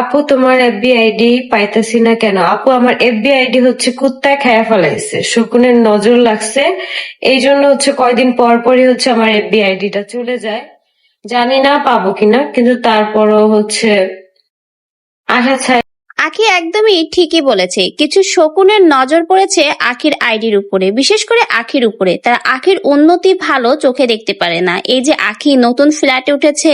আপু, তোমার FB ID পাইতেছি না কেন? আপু, আমার এফবি আইডি হচ্ছে কুত্তায় খায়া ফেলাইছে। শকুনের নজর লাগছে। এই জন্য হচ্ছে কয়দিন পর পরই হচ্ছে আমার এফবি আইডিটা চলে যায়। জানি না পাবো কিনা, কিন্তু তারপরও হচ্ছে আশা ছাই আখি একদমই ঠিকই বলেছে। কিছু শকুনের নজর পড়েছে আখির আইডির উপরে। বিশেষ করে আখির উপরে। তারা আখির উন্নতি ভালো চোখে দেখতে পারে না। এই যে আখি নতুন ফ্ল্যাটে উঠেছে,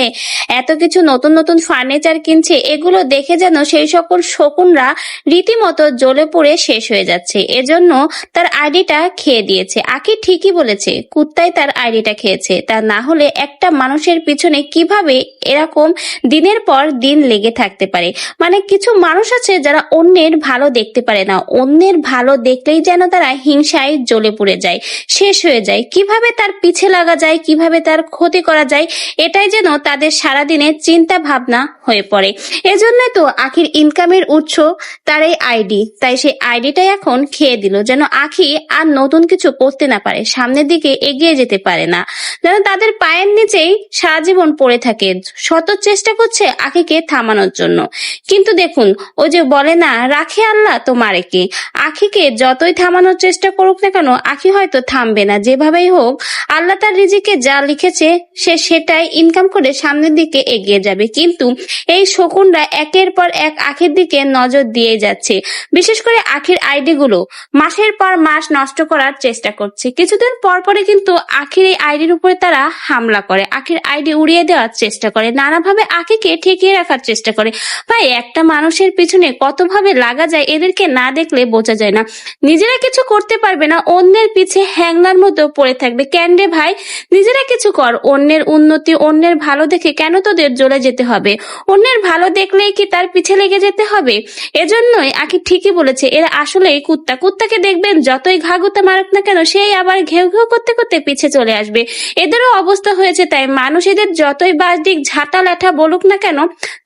এত কিছু নতুন নতুন ফার্নিচার কিনছে, এগুলো দেখে যেন সেই সকল শকুনরা রীতিমতো জ্বলে পড়ে শেষ হয়ে যাচ্ছে। এজন্য তার আইডিটা খেয়ে দিয়েছে। আখি ঠিকই বলেছে, কুত্তাই তার আইডিটা খেয়েছে। তা না হলে একটা মানুষের পিছনে কীভাবে এরকম দিনের পর দিন লেগে থাকতে পারে। মানে কিছু মানুষ আছে যারা অন্যের ভালো দেখতে পারে না। অন্যের ভালো দেখলেই যেন তারা হিংসায় জ্বলে পড়ে যায়, শেষ হয়ে যায়। কীভাবে তার পিছে লাগা যায়, কীভাবে তার ক্ষতি করা যায়, এটাই যেন তাদের সারাদিনের চিন্তা ভাবনা হয়ে পড়ে। এজন্যই তো আখির ইনকামের উৎস তার এই আইডি তাই সেই আইডিটাই এখন খেয়ে দিল, যেন আখি আর নতুন কিছু করতে না পারে, সামনের দিকে এগিয়ে যেতে পারে না। যেন তাদের পায়ের নিচেই সারা জীবন পড়ে থাকে। শত চেষ্টা করছে আখিকে থামানোর জন্য। কিন্তু দেখুন, ও যে বলে, না, রাখে আল্লাহ তো মারে কে আখিকে যতই থামানোর চেষ্টা করুক না কেন আখি হয়তো থামবে না। যেভাবেই হোক, আল্লাহ তার রিজিকে যা লিখেছে, সে সেটাই ইনকাম করে সামনের দিকে এগিয়ে যাবে। কিন্তু এই শকুনরা একের পর এক আখির দিকে নজর দিয়ে যাচ্ছে। বিশেষ করে আখির আইডি গুলো মাসের পর মাস নষ্ট করার চেষ্টা করছে। কিছুদিন পর পরে কিন্তু আখির এই আইডির উপরে তারা হামলা করে। আখির আইডি উড়িয়ে দেওয়ার চেষ্টা করে। নানাভাবে আখিকে ঠেকিয়ে রাখার চেষ্টা করে। ভাই, একটা মানুষের পিছনে কতভাবে লাগা যায় এদেরকে না দেখলে বোঝা যায় না। নিজেরা কিছু করতে পারবে না, অন্যের পিছে হ্যাংলার মতো পড়ে থাকবে। কেন রে ভাই, নিজেরা কিছু কর। অন্যের উন্নতি, অন্যের ভালো দেখে কেন তোদের জ্বলে যেতে হবে? অন্যের ভালো দেখলেই কি তার পিছে লেগে যেতে হবে? এজন্যই আকি ঠিকই বলেছে, এরা আসলেই কুত্তা। কুত্তাকে দেখবেন যতই ঘাগুতা মারুক না কেন, সেই আবার ঘেউ ঘেউ করতে করতে পিছে চলে আসবে। এদেরও অবস্থা হয়েছে তাই মানুষ এদের যতই বাস দিক ঝাঁটা ল্যাঠা বলুক না কেন,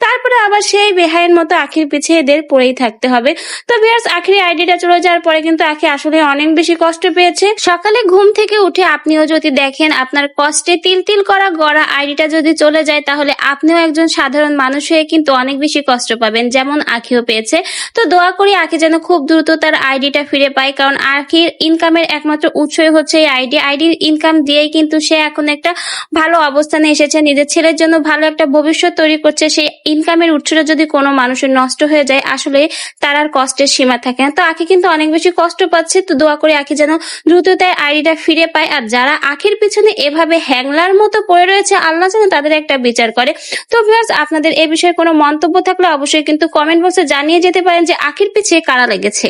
তারপরে আবার সেই বেহাইয়ের মতো আখির পিছে এদের পড়েই থাকতে হবে। তো বিয়ার্স আখির আইডিটা চলে যাওয়ার পরে কিন্তু আখি আসলে অনেক বেশি কষ্ট পেয়েছে। সকালে ঘুম থেকে উঠে আপনিও যদি দেখেন আপনার কষ্টে তিল তিল করা গড়া আইডিটা যদি চলে যায়, তাহলে আপনিও একজন সাধারণ মানুষ হয়ে কিন্তু অনেক বেশি কষ্ট পাবেন, যেমন আখিও পেয়েছে। তো দোয়া করি আখি যেন খুব দ্রুত তার আইডিটা ফিরে পায়, কারণ আখির ইনকামের একমাত্র উৎসই হচ্ছে এই আইডি। আইডির ইনকাম দিয়েই কিন্তু সে এখন একটা ভালো অবস্থানে এসেছে, নিজের ছেলের জন্য ভালো একটা ভবিষ্যৎ তৈরি করছে, সেই ইনকামের উৎসটা যদি কোনো মানুষের নষ্ট হয়ে যায়, আসলে তার আর কষ্টের সীমা থাকে না। তো আখি কিন্তু অনেক বেশি কষ্ট পাচ্ছে, তো দোয়া করে আখি যেন দ্রুত তার আইডিটা ফিরে পায়। আর যারা আখির পিছনে এভাবে হ্যাংলার মতো পড়ে রয়েছে, আল্লাহ যেন তাদের একটা বিচার করে। তো ভিউয়ার্স আপনাদের এ বিষয়ে কোনো মন্তব্য থাকলে অবশ্যই কিন্তু কমেন্ট বক্সে জানিয়ে যেতে পারেন যে আখির পিছিয়ে কারা লেগেছে।